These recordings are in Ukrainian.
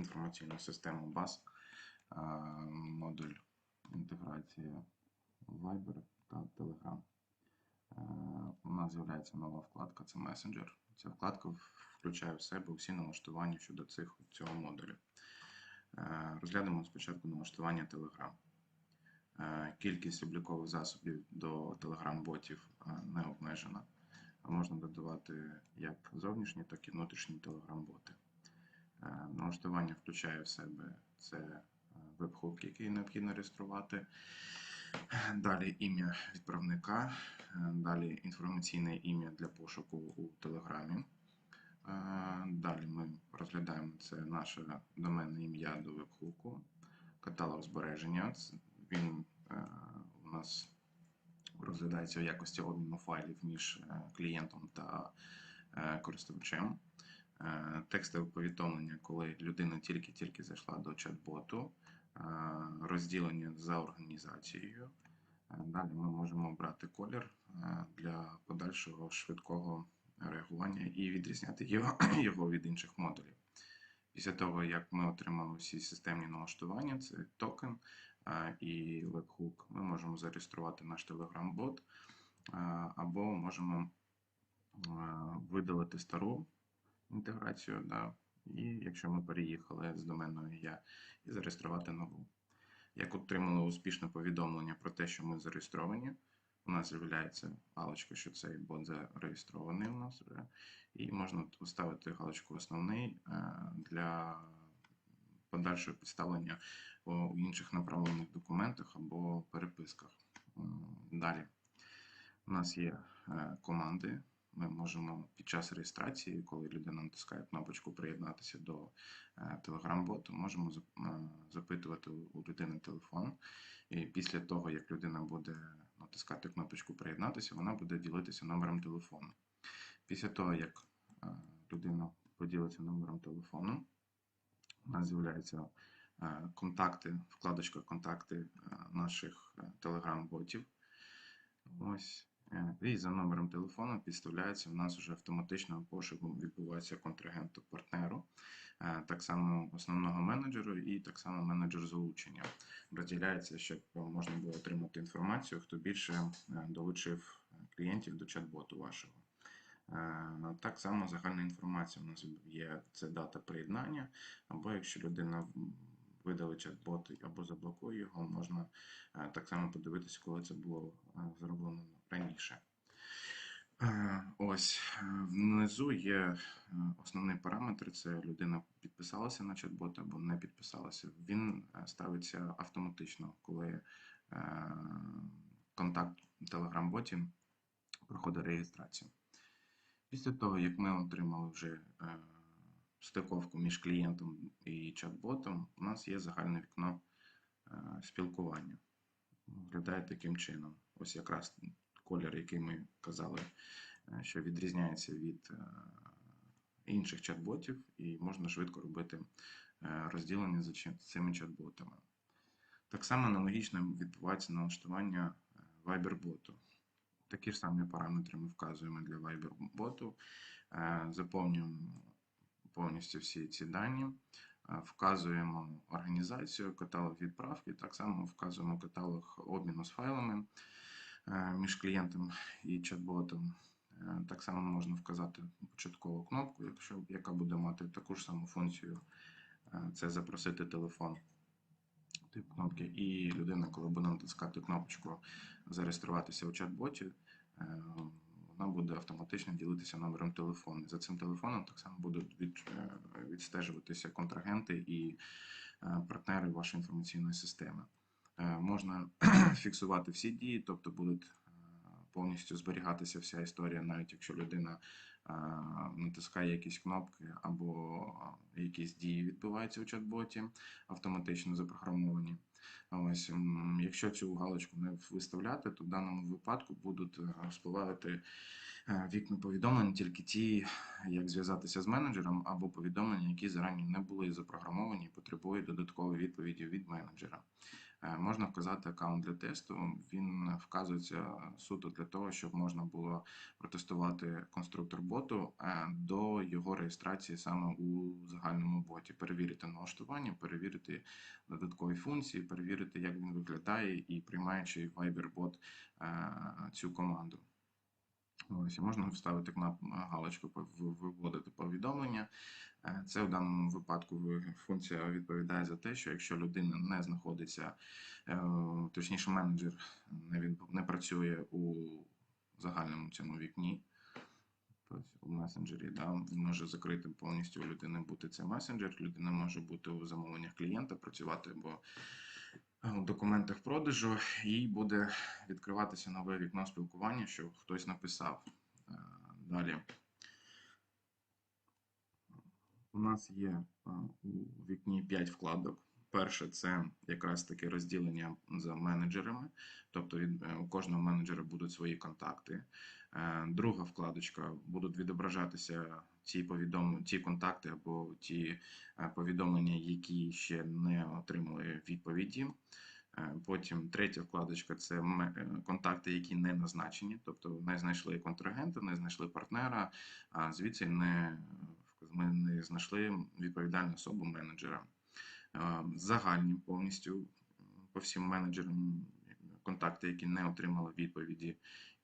інформаційну систему BAS, модуль інтеграції Viber та Telegram. Е, У нас з'являється нова вкладка це Messenger. Ця вкладка включає в себе усі налаштування щодо цих, цього модулю. Е, Розглянемо спочатку налаштування Telegram. Е, Кількість облікових засобів до Telegram-ботів не обмежена. Можна додавати як зовнішні, так і внутрішні Telegram-боти. Е, Налаштування включає в себе це е, веб-хук, який необхідно реєструвати. Далі ім'я відправника, е, далі інформаційне ім'я для пошуку у Телеграмі. Далі ми розглядаємо це наше доменне ім'я до веб-хуку, каталог збереження. Він у нас розглядається в якості обміну файлів між клієнтом та користувачем. Е, Текстове повідомлення, коли людина тільки-тільки зайшла до чат-боту, е, розділення за організацією. Е, Далі ми можемо обрати колір для подальшого швидкого реагування і відрізняти його, його від інших модулів. Після того, як ми отримали всі системні налаштування, це токен і веб-хук, ми можемо зареєструвати наш Telegram-бот або можемо видалити стару інтеграцію, да, і якщо ми переїхали з доменного я, і зареєструвати нову. Як отримали успішне повідомлення про те, що ми зареєстровані, у нас з'являється галочка, що цей бот зареєстрований у нас вже, і можна поставити галочку основний е, для подальшого підставлення у інших направлених документах або переписках. Далі у нас є е, команди. Ми можемо під час реєстрації, коли людина натискає кнопочку приєднатися до е, Telegram-боту, можемо е, запитувати у людини телефон. І після того, як людина буде натискати кнопочку приєднатися, вона буде ділитися номером телефону. Після того, як е, людина поділиться номером телефону, у нас з'являються контакти, вкладочка контакти наших Telegram-ботів. Ось. Е, І за номером телефону підставляється в нас вже автоматично пошуку відбувається контрагенту партнеру, е, так само основного менеджеру і так само менеджер залучення. Розділяється, щоб можна було отримати інформацію, хто більше е, долучив клієнтів до чат-боту вашого. Так само загальна інформація у нас є це дата приєднання, або якщо людина м, видалить чат-бот або заблокує його, можна так само подивитися, коли це було зроблено раніше. Е, Ось е, внизу є е, основний параметр: це людина підписалася на чат-бот або не підписалася. Він ставиться автоматично, коли контакт в Telegram-боті проходить реєстрацію. Після того, як ми отримали вже стиковку між клієнтом і чат-ботом, у нас є загальне вікно спілкування. Виглядає таким чином. Ось якраз колір, який ми казали, е, що відрізняється від е, інших чат-ботів, і можна швидко робити е, розділення за цими чат-ботами. Так само аналогічно відбувається налаштування Viber-боту. Такі ж самі параметри ми вказуємо для Viber-боту, заповнюємо повністю всі ці дані, вказуємо організацію, каталог відправки, так само вказуємо каталог обміну з файлами між клієнтом і чат-ботом. Е, Так само можна вказати початкову кнопку, якщо, яка буде мати таку ж саму функцію, е, це запросити телефон. Тип кнопки, і людина, коли буде натискати кнопочку зареєструватися у чат-боті, е, вона буде автоматично ділитися номером телефону. За цим телефоном так само будуть від, е, відстежуватися контрагенти і е, партнери вашої інформаційної системи. Е, Можна фіксувати всі дії, тобто будуть е, повністю зберігатися вся історія, навіть якщо людина е, натискає якісь кнопки або якісь дії відбуваються у чат-боті, автоматично запрограмовані. Ось, якщо цю галочку не виставляти, то в даному випадку будуть спливати вікна повідомлень тільки ті, як зв'язатися з менеджером, або повідомлення, які зарані не були запрограмовані і потребують додаткової відповіді від менеджера. Е, Можна вказати аккаунт для тесту. Він вказується суто для того, щоб можна було протестувати конструктор боту е, до його реєстрації саме у загальному боті, перевірити налаштування, перевірити додаткові функції, перевірити, як він виглядає, і приймаючи Viber бот е, цю команду. Ось, можна вставити галочку виводити повідомлення. Е, Це в даному випадку функція відповідає за те, що якщо людина не знаходиться, е, точніше, менеджер не, від, не працює у загальному цьому вікні, тобто у месенджері, да, може закрити повністю у людини бути цей месенджер, людина може бути у замовленнях клієнта, працювати або е, у документах продажу, і буде відкриватися нове вікно спілкування, що хтось написав. Далі. У нас є у вікні 5 вкладок. Перше це якраз таке розділення за менеджерами, тобто від е, у кожного менеджера будуть свої контакти. Е, Друга вкладочка будуть відображатися ті повідомлення, ті контакти або ті е, повідомлення, які ще не отримали відповіді. Потім третя вкладочка це контакти, які не назначені, тобто не знайшли контрагента, не знайшли партнера, а звідси не, ми не знайшли відповідальну особу менеджера. Е, Загальні повністю по всім менеджерам контакти, які не отримали відповіді,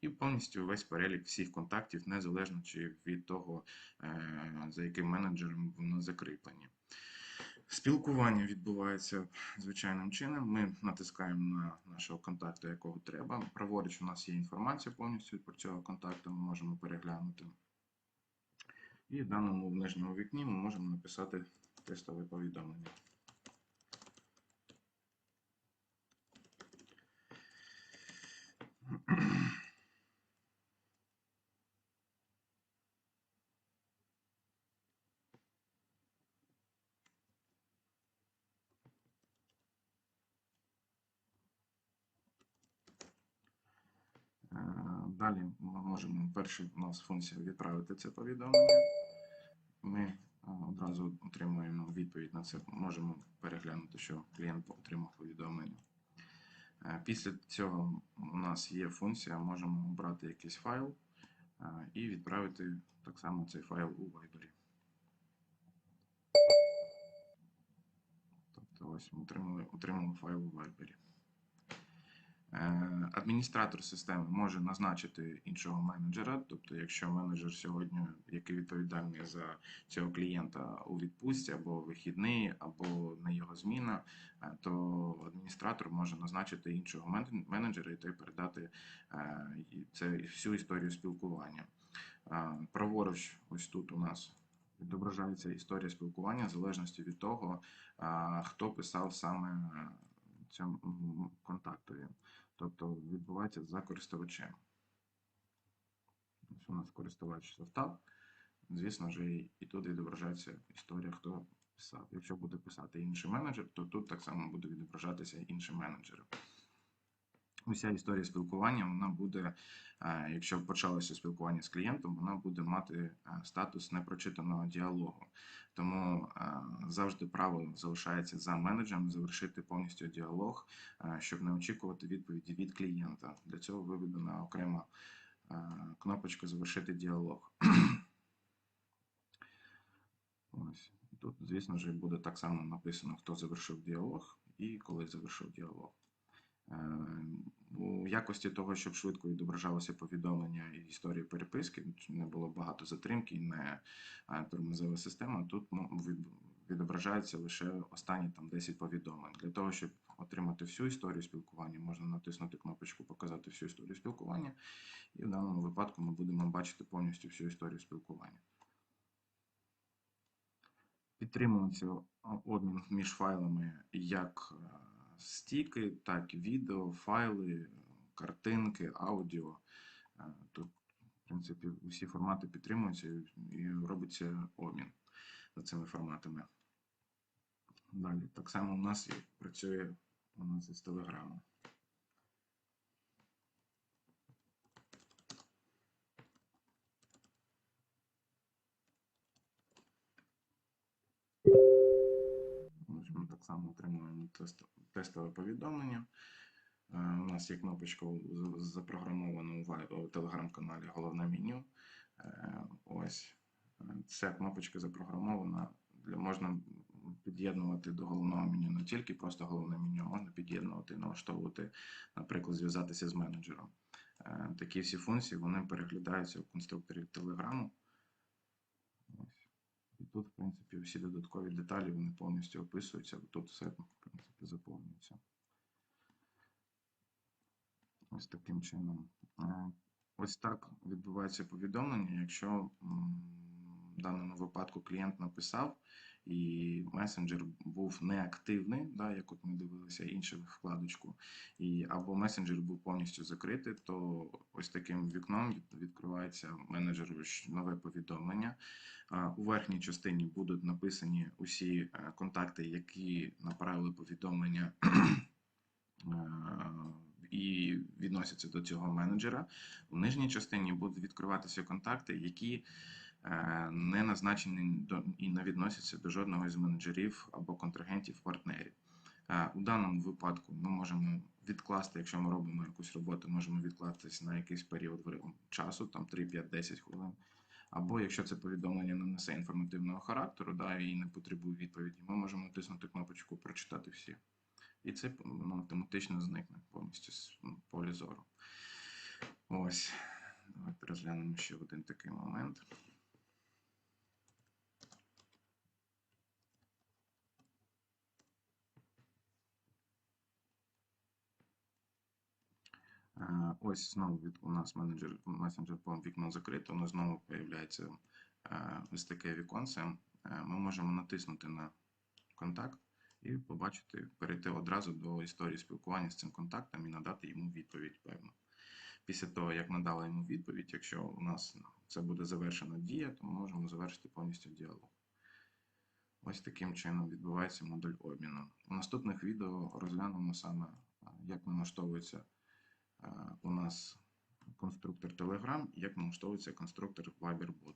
і повністю весь перелік всіх контактів, незалежно чи від того, е, за яким менеджером вони закріплені. Спілкування відбувається звичайним чином. Ми натискаємо на нашого контакту, якого треба. Праворуч у нас є інформація повністю про цього контакту, ми можемо переглянути. І в даному в нижньому вікні ми можемо написати тестове повідомлення. Далі ми можемо перший у нас функція відправити це повідомлення. Ми е, одразу отримуємо відповідь на це. Можемо переглянути, що клієнт отримав повідомлення. Е, Після цього у нас є функція, можемо обрати якийсь файл е, і відправити так само цей файл у Viber. Тобто ось ми отримали, отримали файл у Viber. Е, Адміністратор системи може назначити іншого менеджера, тобто, якщо менеджер сьогодні, який відповідальний за цього клієнта у відпустці або вихідний, або не його зміна, е, то адміністратор може назначити іншого менеджера і той передати е, це всю історію спілкування. Праворуч, ось тут у нас відображається історія спілкування в залежності від того, хто писав саме цьому контактові. Тобто відбувається за користувачем. Ось у нас користувач завтав. Звісно ж, і, тут відображається історія, хто писав. Якщо буде писати інший менеджер, то тут так само буде відображатися інший менеджер. Уся історія спілкування, вона буде, е, якщо почалося спілкування з клієнтом, вона буде мати е, статус непрочитаного діалогу. Тому е, завжди право залишається за менеджером завершити повністю діалог, щоб не очікувати відповіді від клієнта. Для цього виведена окрема кнопочка Завершити діалог. Ось. Тут, звісно ж, буде так само написано, хто завершив діалог і коли завершив діалог. Е, У якості того, щоб швидко відображалося повідомлення і історії переписки, не було багато затримки, не е, тормозила система. Тут ну, відображається лише останні там 10 повідомлень. Для того, щоб отримати всю історію спілкування, можна натиснути кнопочку Показати всю історію спілкування, і в даному випадку ми будемо бачити повністю всю історію спілкування. Підтримується обмін між файлами як е, стіки, так відео, файли, картинки, аудіо. Е, Тут, в принципі, усі формати підтримуються і- робиться обмін за цими форматами. Далі, так само у нас працює у нас із Телеграму. Ми так само отримуємо тестове повідомлення. Е, У нас є кнопочка запрограмована у телеграм-каналі головне меню. Е, Ось Е, ця кнопочка запрограмована можна під'єднувати до головного меню не тільки просто головне меню, можна під'єднувати, налаштовувати, наприклад, зв'язатися з менеджером. Такі всі функції вони переглядаються в конструкторі Телеграму. Тут, в принципі, всі додаткові деталі вони повністю описуються. Тут все, в принципі, заповнюється. Ось таким чином. Е, Ось так відбувається повідомлення, якщо в даному випадку клієнт написав і месенджер був неактивний, да, як от ми дивилися іншу вкладочку, і або месенджер був повністю закритий, то ось таким вікном відкривається менеджеру нове повідомлення. У верхній частині будуть написані усі е, контакти, які направили повідомлення е, і відносяться до цього менеджера. У нижній частині будуть відкриватися контакти, які не назначені до і не відносяться до жодного із менеджерів або контрагентів партнерів. Е, У даному випадку ми можемо відкласти, якщо ми робимо якусь роботу, можемо відкластися на якийсь період часу, там 3, 5, 10 хвилин. Або якщо це повідомлення не несе інформативного характеру, да, і не потребує відповіді, ми можемо натиснути кнопочку Прочитати всі. І це воно автоматично зникне повністю з м, поля зору. Ось. Давайте розглянемо ще один такий момент. Ось знову від, у нас менеджер месенджер по вікно закрите, воно знову появляється е, ось таке віконце. Ми можемо натиснути на контакт і побачити, перейти одразу до історії спілкування з цим контактом і надати йому відповідь певну. Після того, як надали йому відповідь, якщо у нас це буде завершена дія, то ми можемо завершити повністю діалог. Ось таким чином відбувається модуль обміну. У наступних відео розглянемо саме, як налаштовується у нас конструктор Telegram як налаштовується конструктор Viberbot.